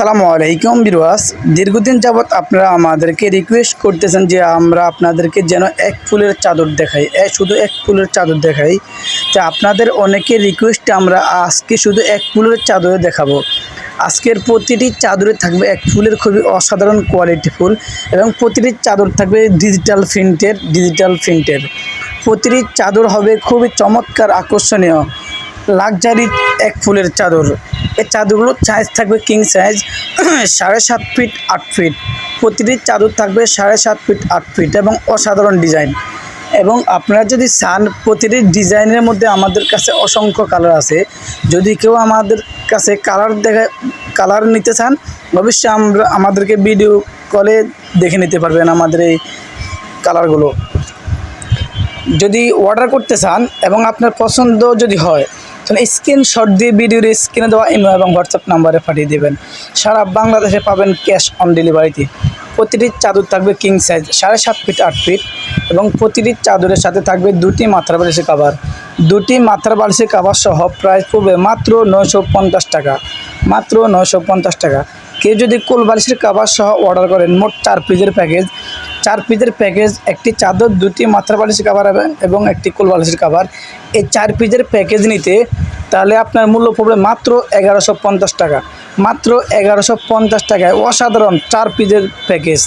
আসসালামু আলাইকুম বিরওয়াস দীর্ঘদিন যাবৎ আপনারা আমাদেরকে রিকোয়েস্ট করতেছেন যে আমরা আপনাদেরকে যেন এক ফুলের চাদর দেখাই। এ, শুধু এক ফুলের চাদর দেখাই। তো আপনাদের অনেকের রিকোয়েস্টে আমরা আজকে শুধু এক ফুলের চাদরে দেখাবো। আজকের প্রতিটি চাদরে থাকবে এক ফুলের খুবই অসাধারণ কোয়ালিটি ফুল এবং প্রতিটি চাদর থাকবে ডিজিটাল প্রিন্টের ডিজিটাল প্রিন্টের প্রতিটি চাদর হবে খুবই চমৎকার, আকর্ষণীয়। লাক্সারি এক ফুলের চাদর। এই চাদরগুলোর সাইজ থাকবে কিং সাইজ সাড়ে সাত ফিট আট ফিট প্রতিটি চাদর থাকবে সাড়ে সাত ফিট আট ফিট এবং অসাধারণ ডিজাইন এবং আপনারা যদি চান, প্রতিটি ডিজাইনের মধ্যে আমাদের কাছে অসংখ্য কালার আছে। যদি কেউ আমাদের কাছে কালার দেখা কালার নিতে চান, অবশ্যই আমরা, আমাদেরকে ভিডিও কলে দেখে নিতে পারবেন আমাদের এই কালারগুলো যদি অর্ডার করতে চান এবং আপনার পছন্দ যদি হয় তাহলে স্ক্রিনশট দিয়ে ভিডিওর স্ক্রিনে দেওয়া ইমো এবং হোয়াটসঅ্যাপ নাম্বারে পাঠিয়ে দেবেন। সারা বাংলাদেশে পাবেন ক্যাশ অন ডেলিভারিতে প্রতিটি চাদর থাকবে কিং সাইজ সাড়ে সাত ফিট আট ফিট এবং প্রতিটি চাদরের সাথে থাকবে দুটি মাথার বালিশের কাভার দুটি মাথার বালিশের কাভার সহ প্রাইস পড়বে মাত্র নয়শো পঞ্চাশ টাকা। মাত্র নয়শো পঞ্চাশ টাকা। কেউ যদি কোল বালিশের কাভার সহ অর্ডার করেন, মোট চার পিসের প্যাকেজ চার পিসের প্যাকেজ একটি চাদর, দুটি মাথার বালিশের কাভার হবে এবং একটি কোল বালিশের কাভার এই চার পিসের প্যাকেজ নিতে তাহলে আপনার মূল্য পড়বে মাত্র এগারোশো পঞ্চাশ টাকা। মাত্র এগারোশো পঞ্চাশ টাকায় অসাধারণ চার পিসের প্যাকেজ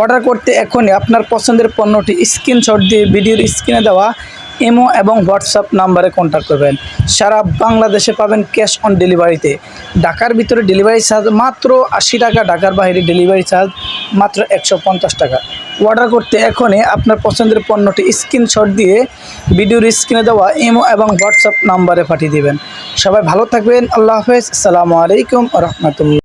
অর্ডার করতে এখনই আপনার পছন্দের পণ্যটি স্ক্রিনশট দিয়ে ভিডিওর স্ক্রিনে দেওয়া। ইমো এবং হোয়াটসঅ্যাপ নাম্বারে কন্ট্যাক্ট করবেন। সারা বাংলাদেশে পাবেন ক্যাশ অন ডেলিভারিতে ঢাকার ভিতরে ডেলিভারি চার্জ মাত্র আশি টাকা, ঢাকার বাইরে ডেলিভারি চার্জ মাত্র একশো পঞ্চাশ টাকা। অর্ডার করতে এখনই আপনার পছন্দের পণ্যটি স্ক্রিনশট দিয়ে ভিডিওর স্ক্রিনে দেওয়া ইমো এবং হোয়াটসঅ্যাপ নাম্বারে পাঠিয়ে দেবেন। সবাই ভালো থাকবেন, আল্লাহ হাফেজ, আসসালামু আলাইকুম রহমতুল্লাহ।